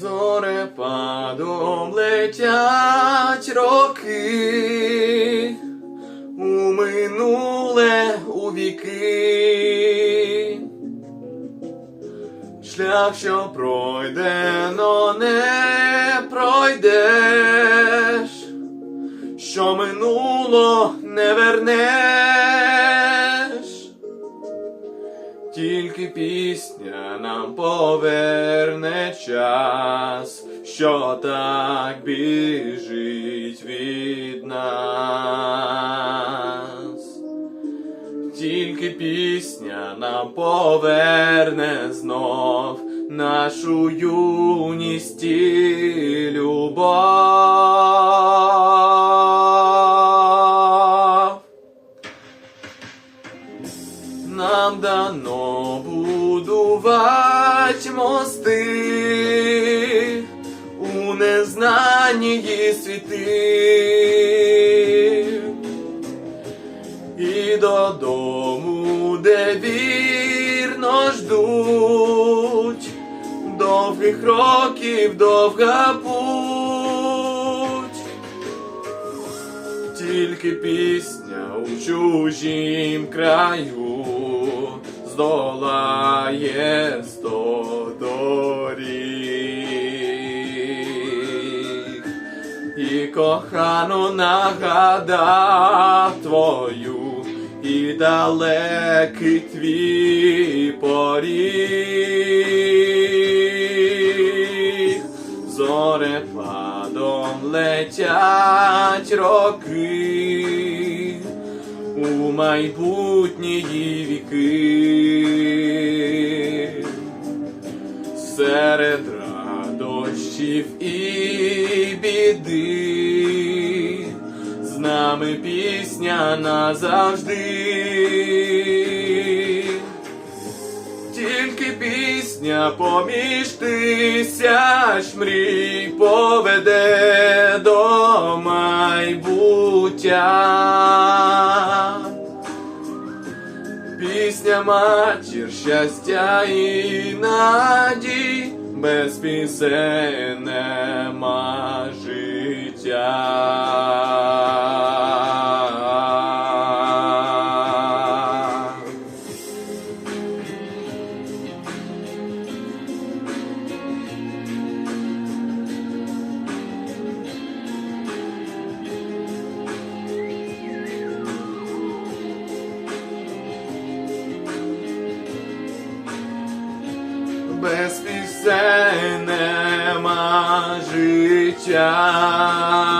Листопадом летять роки, у минуле у віки. Шлях, що пройдено, не пройдеш, Тільки пісня нам поверне час, що так біжить від нас. Тільки пісня нам поверне знов нашу юність і любов. Нам дано будувати мости у незнанні світи і додому, де вірно ждуть, довгих років довга путь. Тільки пісня у чужім краю здолає сто доріг. І кохану нагада твою, і далекий твій поріг, зорепадом летять роки у майбутні віки серед радощів і біди, з нами пісня назавжди. Тільки пісня поміж тисяч мрій поведе Пісня матір щастя і надій, без пісень нема життя. Без пісень нема життя.